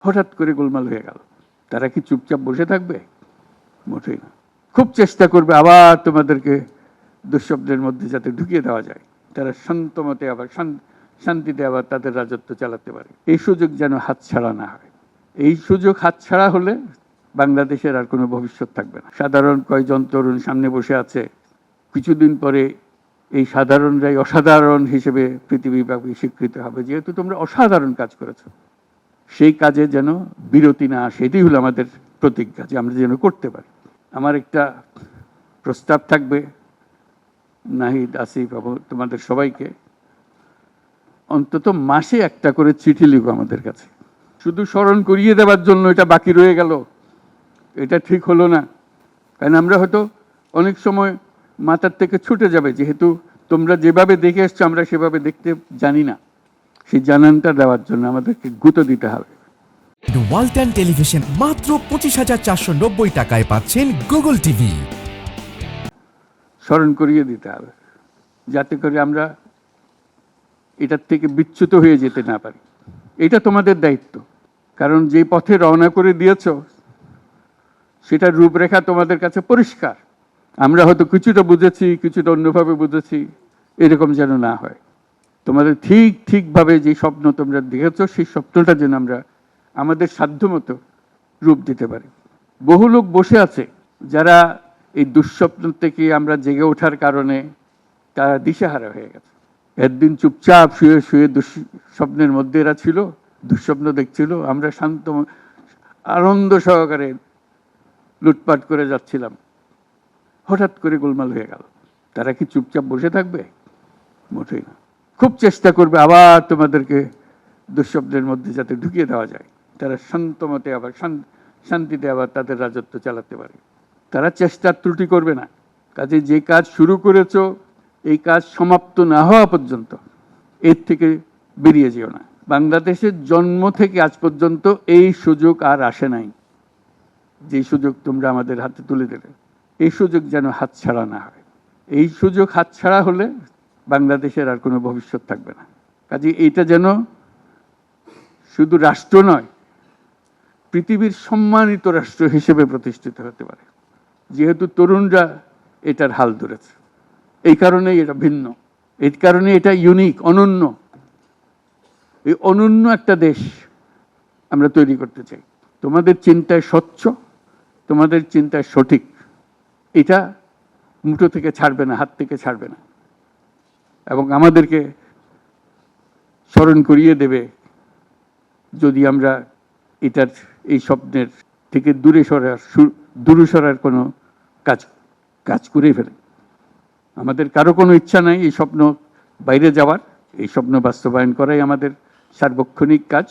হঠাৎ করে গোলমাল হয়ে গেল। তারা কি চুপচাপ বসে থাকবে? মোটেই না। খুব চেষ্টা করবে আবার তোমাদেরকে দুঃস্বপ্নের মধ্যে যাতে ঢুকিয়ে দেওয়া যায়। তারা শান্ত মতে আবার শান্তিতে আবার তাদের রাজত্ব চালাতে পারে। এই সুযোগ যেন হাতছাড়া না হয়। এই সুযোগ হাতছাড়া হলে বাংলাদেশের আর কোনো ভবিষ্যৎ থাকবে না। সাধারণ কয়জন তরুণ সামনে বসে আছে। কিছুদিন পরে এই সাধারণরাই অসাধারণ হিসেবে পৃথিবীব্যাপী স্বীকৃত হবে। যেহেতু তোমরা অসাধারণ কাজ করেছ। সেই কাজে যেন বিরতি না আসে, এটাই হলো আমাদের প্রতিজ্ঞা যে আমরা যেন করতে পারি। আমার একটা প্রস্তাব থাকবে, নাহিদ, আসিফ তোমাদের সবাইকে। অন্তত মাসে একটা করে চিঠি লিখো আমাদের কাছে। শুধু স্মরণ করিয়ে দেওয়ার জন্য এটা বাকি রয়ে গেল, এটা ঠিক হলো না। কারণ আমরা হয়তো অনেক সময় মাথার থেকে ছুটে যাবে, যেহেতু তোমরা যেভাবে দেখে এসছো, আমরা সেভাবে দেখতে জানি না। সেই জানানটা দেওয়ার জন্য আমাদেরকে গুঁতো দিতে হবে। ওয়ালটন টেলিভিশন মাত্র পঁচিশ হাজার চারশো নব্বই টাকায় পাচ্ছেন গুগল টিভি স্মরণ করিয়ে দিতে হবে যাতে করে আমরা এটার থেকে বিচ্যুত হয়ে যেতে না পারি। এটা তোমাদের দায়িত্ব কারণ যে পথে রওনা করে দিয়েছ সেটার রূপরেখা তোমাদের কাছে পরিষ্কার। আমরা হয়তো কিছুটা বুঝেছি কিছুটা অন্যভাবে বুঝেছি এরকম যেন না হয়। তোমাদের ঠিক, ঠিকভাবে যে স্বপ্ন তোমরা দেখেছ, সেই স্বপ্নটা যেন আমরা আমাদের সাধ্যমতো রূপ দিতে পারি। বহু লোক বসে আছে, যারা এই দুঃস্বপ্ন থেকে আমরা জেগে ওঠার কারণে তারা দিশেহারা হয়ে গেছে। একদিন চুপচাপ শুয়ে শুয়ে দুঃস্বপ্নের মধ্যে এরা ছিল, দুঃস্বপ্ন দেখছিল, আমরা শান্ত, আনন্দ সহকারে লুটপাট করে যাচ্ছিলাম। হঠাৎ করে গোলমাল হয়ে গেল। তারা কি চুপচাপ বসে থাকবে? মোটেই না। খুব চেষ্টা করবে আবার তোমাদেরকে দুঃস্বপ্নের মধ্যে যাতে ঢুকিয়ে দেওয়া যায়। তারা শান্ত মতে আবার শান্তিতে আবার তাদের রাজত্ব চালাতে পারে। তারা চেষ্টার ত্রুটি করবে না। কাজে যে কাজ শুরু করেছ, এই কাজ সমাপ্ত না হওয়া পর্যন্ত এর থেকে বেরিয়ে যেও না। বাংলাদেশের জন্ম থেকে আজ পর্যন্ত এই সুযোগ আর আসে নাই। যে সুযোগ তোমরা আমাদের হাতে তুলে দেবে, এই সুযোগ যেন হাতছাড়া না হয়। এই সুযোগ হাতছাড়া হলে বাংলাদেশের আর কোনো ভবিষ্যৎ থাকবে না। কাজে এইটা যেন শুধু রাষ্ট্র নয়, পৃথিবীর সম্মানিত রাষ্ট্র হিসেবে প্রতিষ্ঠিত হতে পারে। যেহেতু তরুণরা এটার হাল ধরেছে। এই কারণেই এটা ভিন্ন। এই কারণে এটা ইউনিক অনন্য। এই অনন্য একটা দেশ আমরা তৈরি করতে চাই। তোমাদের চিন্তায় স্বচ্ছ, তোমাদের চিন্তায় সঠিক। এটা মুঠো থেকে ছাড়বে না, হাত থেকে ছাড়বে না। এবং আমাদেরকে স্মরণ করিয়ে দেবে যদি আমরা এটার, এই স্বপ্নের থেকে দূরে সরার দূরে সরার কোনো কাজ কাজ করে ফেলে। আমাদের কারও কোনো ইচ্ছা নাই এই স্বপ্ন বাইরে যাওয়ার। এই স্বপ্ন বাস্তবায়ন করাই আমাদের সার্বক্ষণিক কাজ।